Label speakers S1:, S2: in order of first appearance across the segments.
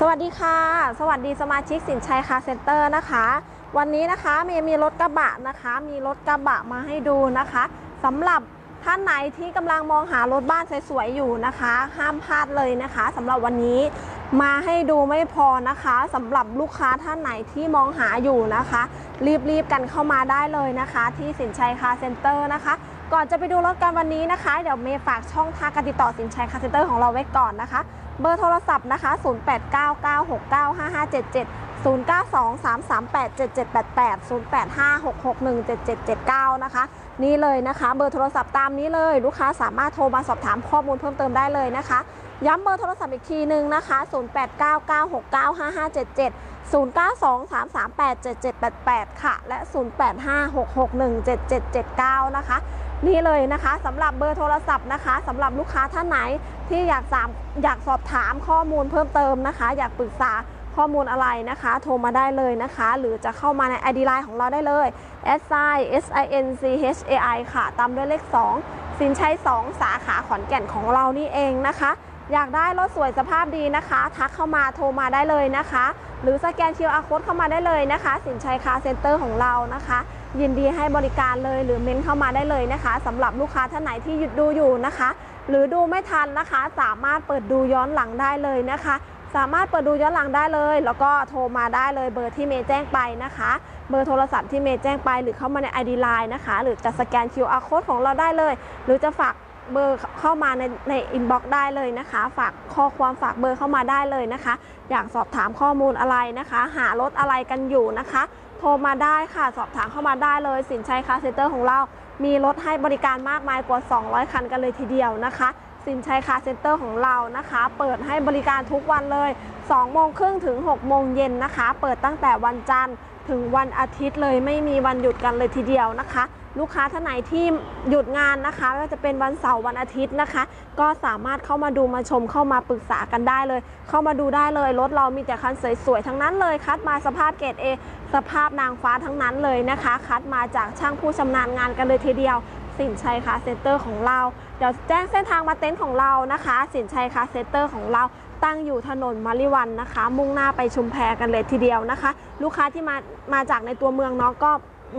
S1: สวัสดีค่ะ สวัสดีสมาชิกสินชัยคาร์เซ็นเตอร์นะคะ วันนี้นะคะเมย์มีรถกระบะนะคะ มีรถกระบะมาให้ดูนะคะสำหรับท่านไหนที่กำลังมองหารถบ้านสวยๆอยู่นะคะ ห้ามพลาดเลยนะคะสำหรับวันนี้มาให้ดูไม่พอนะคะสำหรับลูกค้าท่านไหนที่มองหาอยู่นะคะ รีบๆกันเข้ามาได้เลยนะคะ ที่สินชัยคาร์เซ็นเตอร์นะคะ ก่อนจะไปดูรถกันวันนี้นะคะ เดี๋ยวเมย์ฝากช่องทางการติดต่อสินชัยคาร์เซ็นเตอร์ของเราไว้ก่อนนะคะ เบอร์โทรศัพท์นะคะ 0899695577 0923387788 0856617779 นะคะ นี่เลยนะคะ เบอร์โทรศัพท์ตามนี้เลย ลูกค้าสามารถโทรมาสอบถามข้อมูลเพิ่มเติมได้เลยนะคะ ย้ำเบอร์โทรศัพท์อีกทีหนึ่งนะคะ 0899695577 0923387788 ค่ะ และ 0856617779 นะคะ นี่เลยนะคะสำหรับเบอร์โทรศัพท์นะคะสำหรับลูกค้าท่านไหนที่อยากสามอยากสอบถามข้อมูลเพิ่มเติมนะคะ อยากปรึกษาข้อมูลอะไรนะคะ โทรมาได้เลยนะคะ หรือจะเข้ามาใน ID Line ของเราได้เลย s i s i n c h a i ค่ะ ตามด้วยเลข 2 สินชัย 2 สาขาขอนแก่นของเรานี่เองนะคะ อยากได้รถสวยสภาพดีนะคะ ทักเข้ามาโทรมาได้เลยนะคะ หรือสแกน QR Code เข้ามาได้เลยนะคะ สินชัยคาร์เซ็นเตอร์ของเรานะคะ ยินดีให้บริการเลยหรือเม้นเข้ามาได้เลยนะคะสำหรับลูกค้าท่านไหนที่หยุดดูอยู่นะคะ หรือดูไม่ทันนะคะ สามารถเปิดดูย้อนหลังได้เลยนะคะ สามารถเปิดดูย้อนหลังได้เลย แล้วก็โทรมาได้เลยเบอร์ที่เมย์แจ้งไปนะคะ เบอร์โทรศัพท์ที่เมย์แจ้งไปหรือเข้ามาใน ID Line นะคะ หรือจะสแกน QR Code ของเราได้เลย หรือจะฝาก เบอร์เข้ามาในในอินบ็อกซ์ได้เลยนะคะ ฝากข้อความฝากเบอร์เข้ามาได้เลยนะคะ อยากสอบถามข้อมูลอะไรนะคะ หารถอะไรกันอยู่นะคะ โทรมาได้ค่ะสอบถามเข้ามาได้เลย สินชัยคาร์เซ็นเตอร์ของเรา มีรถให้บริการมากมายกว่า 200 คันกันเลยทีเดียวนะคะสินชัยคาร์เซ็นเตอร์ของเรานะคะ เปิดให้บริการทุกวันเลย 2 โมงครึ่งถึง 6 โมงเย็นนะคะ เปิดตั้งแต่วันจันทร์ถึงวันอาทิตย์เลยไม่มีวันหยุดกันเลยทีเดียวนะคะ ลูกค้าท่านไหนที่หยุดงานนะคะไม่ว่าจะเป็นวันเสาร์วันอาทิตย์นะคะ ก็สามารถเข้ามาดูมาชมเข้ามาปรึกษากันได้เลย เข้ามาดูได้เลยรถเรามีแต่คันสวยๆทั้งนั้นเลยคัดมาสภาพเกรด A สภาพนางฟ้าทั้งนั้นเลยนะคะ คัดมาจากช่างผู้ชำนาญงานกันเลยทีเดียวสินชัยคาเซ็นเตอร์ของเรา เดี๋ยวแจ้งเส้นทางมาเต็นท์ของเรานะคะ สินชัยคาเซ็นเตอร์ของเราตั้งอยู่ถนนมาริวันนะคะ มุ่งหน้าไปชุมแพกันเลยทีเดียวนะคะ ลูกค้าที่มามาจากในตัวเมืองเนาะก็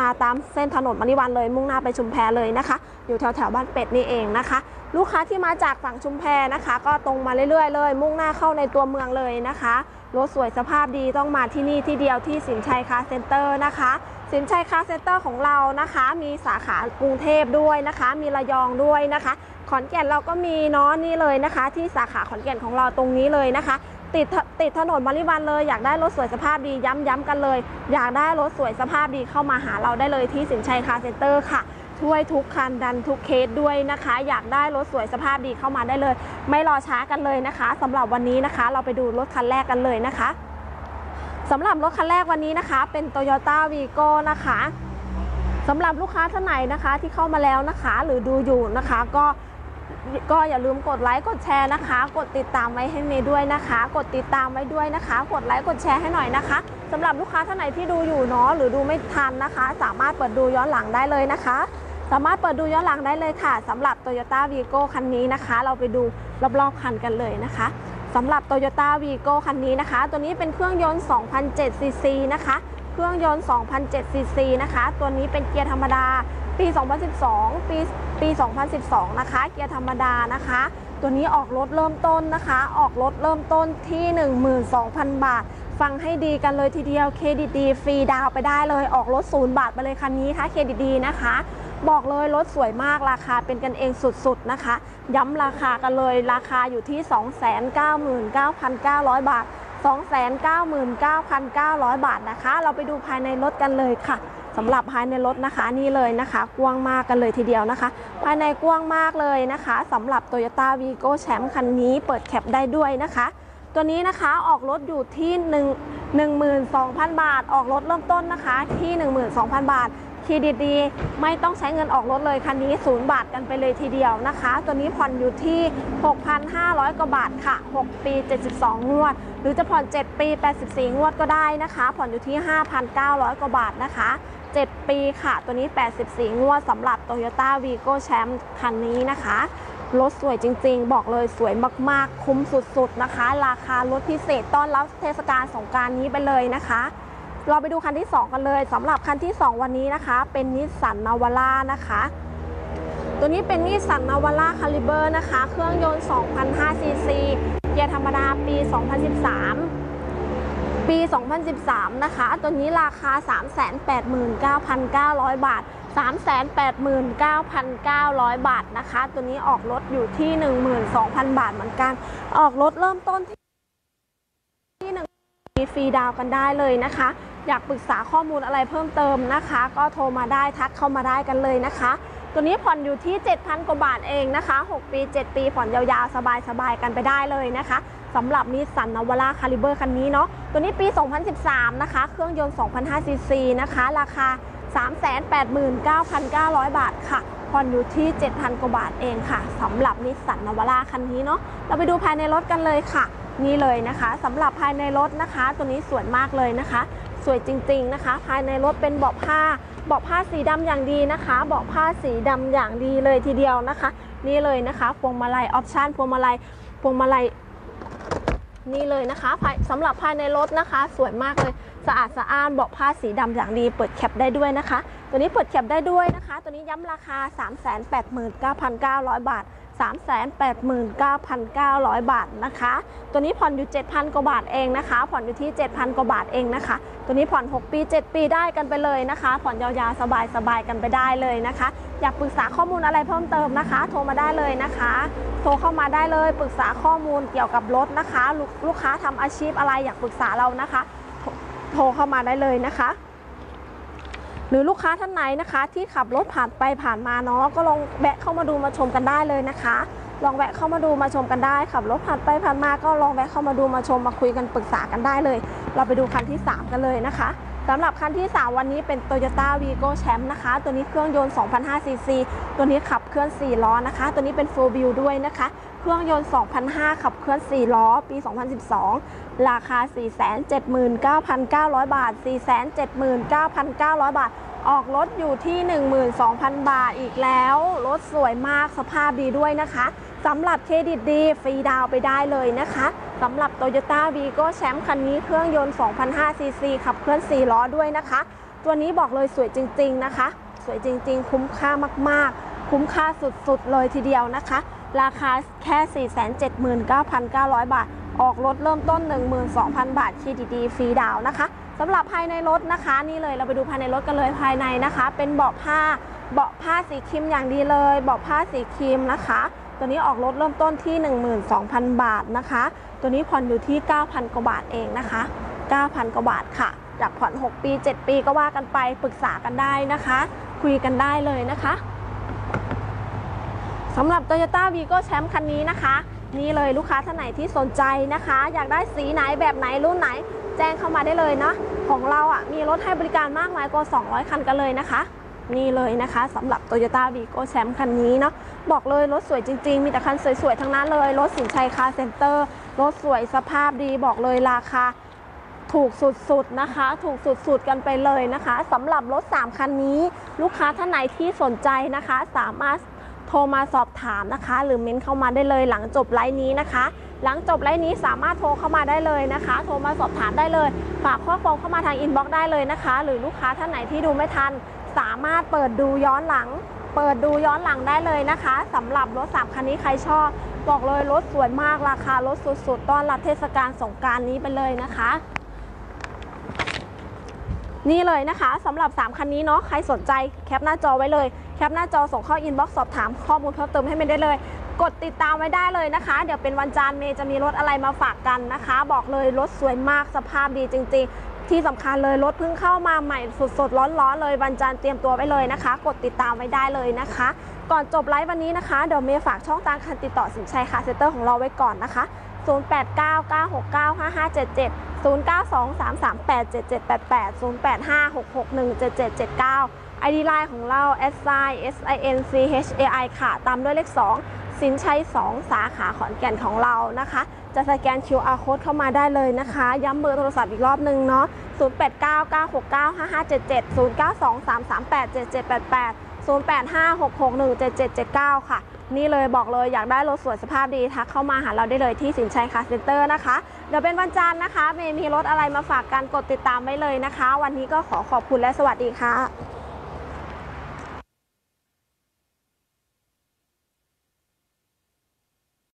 S1: มาตามเส้นถนนมาริวันเลยมุ่งหน้าไปชุมแพเลยนะคะ อยู่แถวแถวบ้านเป็ดนี่เองนะคะ ลูกค้าที่มาจากฝั่งชุมแพนะคะ ก็ตรงมาเรื่อยๆเลย มุ่งหน้าเข้าในตัวเมืองเลยนะคะรถสวยสภาพดีต้องมาที่นี่ที่เดียวที่สินชัยคาร์เซ็นเตอร์นะคะ สินชัยคาร์เซ็นเตอร์ของเรานะคะ มีสาขากรุงเทพด้วยนะคะ มีระยองด้วยนะคะ ขอนแก่นเราก็มีเนาะนี่เลยนะคะ ที่สาขาขอนแก่นของเราตรงนี้เลยนะคะ ติด ติดถนนมาริวันเลยอยากได้รถสวยสภาพดีย้ำย้ำกันเลย อยากได้รถสวยสภาพดีเข้ามาหาเราได้เลยที่สินชัยคาร์เซ็นเตอร์ค่ะช่วยทุกคันดันทุกเคสด้วยนะคะ อยากได้รถสวยสภาพดีเข้ามาได้เลย ไม่รอช้ากันเลยนะคะสำหรับวันนี้นะคะ เราไปดูรถคันแรกกันเลยนะคะสำหรับรถคันแรกวันนี้นะคะ เป็น Toyota Vigo นะคะสำหรับลูกค้าท่านไหนนะคะที่เข้ามาแล้วนะคะ หรือดูอยู่นะคะ ก็ ก็อย่าลืมกดไลค์กดแชร์นะคะ กดติดตามไว้ให้เมย์ด้วยนะคะ กดติดตามไว้ด้วยนะคะ กดไลค์กดแชร์ให้หน่อยนะคะสำหรับลูกค้าท่านไหนที่ดูอยู่เนาะหรือดูไม่ทันนะคะ สามารถเปิดดูย้อนหลังได้เลยนะคะ สามารถเปิดดูย้อนหลังได้เลยค่ะสำหรับ Toyota Vigo คันนี้นะคะ เราไปดูรอบๆคันกันเลยนะคะสำหรับ Toyota Vigo คันนี้นะคะ ตัวนี้เป็นเครื่องยนต์2,007ซีซีนะคะ เครื่องยนต์2,007ซีซีนะคะ ตัวนี้เป็นเกียร์ธรรมดา ปี 2012 ปีปี 2012 นะคะ เกียร์ธรรมดานะคะ ตัวนี้ออกรถเริ่มต้นนะคะ ออกรถเริ่มต้นที่ 12,000 บาท ฟังให้ดีกันเลยทีเดียวเครดิตดีฟรีดาวไปได้เลยออกรถศูนย์บาทไปเลยคันนี้ค่ะเครดิตดีนะคะ บอกเลยรถสวยมากราคาเป็นกันเองสุดๆนะคะ ย้ำราคากันเลยราคาอยู่ที่ 299,900 บาท 299,900 บาทนะคะ เราไปดูภายในรถกันเลยค่ะ สำหรับภายในรถนะคะนี่เลยนะคะ กว้างมากกันเลยทีเดียวนะคะ ภายในกว้างมากเลยนะคะสำหรับ Toyota Vigo แชมป์คันนี้เปิดแคปได้ด้วยนะคะ ตัวนี้นะคะออกรถอยู่ที่ 1 12,000 บาท ออกรถเริ่มต้นนะคะที่ 12,000 บาท เครดิตดีไม่ต้องใช้เงินออกรถเลยคันนี้ศูนย์บาทกันไปเลยทีเดียวนะคะ ตัวนี้ผ่อนอยู่ที่ 6,500 กว่าบาทค่ะ 6 ปี 72 งวด หรือจะผ่อน 7 ปี 84 งวดก็ได้นะคะ ผ่อนอยู่ที่ 5,900 กว่าบาทนะคะ 7 ปีค่ะ ตัวนี้ 84 งวดสำหรับ Toyota Vigo Champ คันนี้นะคะรถสวยจริงๆ บอกเลยสวยมากๆ คุ้มสุดๆนะคะ ราคารถพิเศษต้อนรับเทศกาลสงกรารนี้ไปเลยนะคะ เราไปดูคันที่ 2 กันเลยสำหรับคันที่ 2 วันนี้นะคะ เป็นนิสสันนาวาร่านะคะ ตัวนี้เป็นนิสสันนาวาร่าคาลิเบอร์นะคะ เครื่องยนต์2,500ซีซีเกียร์ธรรมดาปี 2013 ปี 2013 นะคะ ตัวนี้ราคา 389,900 บาท 389,900 บาทนะคะ ตัวนี้ออกรถอยู่ที่ 12,000 บาทเหมือนกัน ออกรถเริ่มต้นที่ ฟรีดาวกันได้เลยนะคะ อยากปรึกษาข้อมูลอะไรเพิ่มเติมนะคะ ก็โทรมาได้ทักเข้ามาได้กันเลยนะคะ ตัวนี้ผ่อนอยู่ที่ 7,000 กว่าบาทเองนะคะ 6 ปี 7 ปีผ่อนยาวๆ สบายๆ กันไปได้เลยนะคะสำหรับนิสสันนาวาร่าคาลิเบอร์คันนี้เนาะตัวนี้ปี 2013 นะคะ เครื่องยนต์ 2,500ซีซีนะคะ ราคา 389,900 บาทค่ะผ่อนอยู่ที่ 7,000 กว่าบาทเองค่ะสำหรับนิสสันนาวาร่าคันนี้เนาะเราไปดูภายในรถกันเลยค่ะ นี่เลยนะคะสำหรับภายในรถนะคะ ตัวนี้สวยมากเลยนะคะ สวยจริงๆนะคะ ภายในรถเป็นเบาะผ้าเบาะผ้าสีดำอย่างดีนะคะเบาะผ้าสีดำอย่างดีเลยทีเดียวนะคะ นี่เลยนะคะพวงมาลัยออปชันพวงมาลัยพวงมาลัยนี่เลยนะคะภายสำหรับภายในรถนะคะ สวยมากเลยสะอาดสะอ้านเบาะผ้าสีดำอย่างดี เปิดแคปได้ด้วยนะคะ ตัวนี้เปิดแคปได้ด้วยนะคะ ตัวนี้ย้ำราคา 389,900 บาท 389,900 บาทนะคะ ตัวนี้ผ่อนอยู่ 7,000 กว่าบาทเองนะคะ ผ่อนอยู่ที่ 7,000 กว่าบาทเองนะคะ ตัวนี้ผ่อน 6 ปี 7 ปีได้กันไปเลยนะคะ ผ่อนยาวๆ สบายๆ กันไปได้เลยนะคะ อยากปรึกษาข้อมูลอะไรเพิ่มเติมนะคะ โทรมาได้เลยนะคะ โทรเข้ามาได้เลย ปรึกษาข้อมูลเกี่ยวกับรถนะคะ ลูกลูกค้าทำอาชีพอะไรอยากปรึกษาเรานะคะ โทรเข้ามาได้เลยนะคะ หรือลูกค้าท่านไหนนะคะ ที่ขับรถผ่านไปผ่านมาเนาะก็ลองแวะเข้ามาดูมาชมกันได้เลยนะคะ ลองแวะเข้ามาดูมาชมกันได้ขับรถผ่านไปผ่านมาก็ลองแวะเข้ามาดูมาชมมาคุยกันปรึกษากันได้เลย เราไปดูคันที่ 3 กันเลยนะคะสำหรับคันที่ 3 วันนี้เป็น Toyota Vigo Champ นะคะ ตัวนี้เครื่องยนต์ 2,500ซีซีตัวนี้ขับเคลื่อน 4 ล้อนะคะ ตัวนี้เป็น4 wheel ด้วยนะคะ เครื่องยนต์2,500ขับเคลื่อน 4 ล้อ ปี 2012 ราคา 479,900 บาท 479,900 บาท ออกรถอยู่ที่ 12,000 บาทอีกแล้ว รถสวยมาก สภาพดีด้วยนะคะสำหรับเครดิตดีฟรีดาวน์ไปได้เลยนะคะสำหรับ Toyota Vigo Champ คันนี้เครื่องยนต์ 2,500 ซีซีขับเคลื่อน 4 ล้อด้วยนะคะ ตัวนี้บอกเลยสวยจริง ๆ นะคะ สวยจริง ๆ คุ้มค่ามากๆ คุ้มค่าสุด ๆ เลยทีเดียวนะคะ ราคาแค่ 479,900 บาท ออกรถเริ่มต้น 12,000 บาทคีดีดีฟรีดาวนะคะสำหรับภายในรถนะคะ นี่เลยเราไปดูภายในรถกันเลยภายในนะคะ เป็นเบาะผ้าเบาะผ้าสีครีมอย่างดีเลยเบาะผ้าสีครีมนะคะ ตัวนี้ออกรถเริ่มต้นที่ 12,000 บาทนะคะ ตัวนี้ผ่อนอยู่ที่ 9,000 กว่าบาทเองนะคะ 9,000 กว่าบาทค่ะอยากผ่อน 6 ปี 7 ปีก็ว่ากันไปปรึกษากันได้นะคะ คุยกันได้เลยนะคะ สำหรับ Toyota Vigo Champ คันนี้นะคะ นี่เลยลูกค้าท่านไหนที่สนใจนะคะ อยากได้สีไหนแบบไหนรุ่นไหน แจ้งเข้ามาได้เลยเนาะของเราอะมีรถให้บริการมากมายกว่า 200 คันกันเลยนะคะ นี่เลยนะคะสำหรับ Toyota Vigo Champ คันนี้เนาะบอกเลยรถสวยจริง ๆ มีแต่คันสวยๆทั้งนั้นเลย รถสินชัยคาเซ็นเตอร์รถสวยสภาพดีบอกเลยราคาถูกสุดๆนะคะ ถูกสุดๆกันไปเลยนะคะสำหรับรถ 3 คันนี้ ลูกค้าท่านไหนที่สนใจนะคะ สามารถ โทรมาสอบถามนะคะ หรือเม้นเข้ามาได้เลยหลังจบไลฟ์นี้นะคะ หลังจบไลฟ์นี้สามารถโทรเข้ามาได้เลยนะคะ โทรมาสอบถามได้เลย ฝากข้อความเข้ามาทางอินบ็อกซ์ได้เลยนะคะ หรือลูกค้าท่านไหนที่ดูไม่ทัน สามารถเปิดดูย้อนหลัง เปิดดูย้อนหลังได้เลยนะคะสำหรับรถ3คันนี้ใครชอบบอกเลยรถสวยมากราคารถสุดๆต้อนรับเทศกาลสงกรารนี้ไปเลยนะคะ นี่เลยนะคะสำหรับ 3 คันนี้เนาะใครสนใจแคปหน้าจอไว้เลย แคปหน้าจอส่งเข้าอินบ็อกซ์สอบถามข้อมูลเพิ่มเติมให้เมย์ได้เลย กดติดตามไว้ได้เลยนะคะ เดี๋ยวเป็นวันจันทร์เมย์จะมีรถอะไรมาฝากกันนะคะ บอกเลยรถสวยมากสภาพดีจริง ๆ ที่สำคัญเลยรถเพิ่งเข้ามาใหม่สดๆร้อนๆเลยวันจันทร์เตรียมตัวไว้เลยนะคะ กดติดตามไว้ได้เลยนะคะ ก่อนจบไลฟ์วันนี้นะคะเดี๋ยวเมย์ฝากช่องทางการติดต่อสินชัยคาเซเตอร์ของเราไว้ก่อนนะคะ 0899695577 0923387788 0856617779 ID ไลน์ของเรา s i s i n c h a i ค่ะ ตามด้วยเลข 2 สินชัย 2 สาขาขอนแก่นของเรานะคะ จะสแกน QR code เข้ามาได้เลยนะคะ ย้ำเบอร์โทรศัพท์อีกรอบนึงเนาะ0899695577 0923387788 0856617779 ค่ะ นี่เลยบอกเลยอยากได้รถสวยสภาพดีทักเข้ามาหาเราได้เลยที่สินชัยคาร์เซ็นเตอร์นะคะ เดี๋ยวเป็นวันจันทร์นะคะเมย์มีรถอะไรมาฝากกันกดติดตามไว้เลยนะคะ วันนี้ก็ขอขอบคุณและสวัสดีค่ะ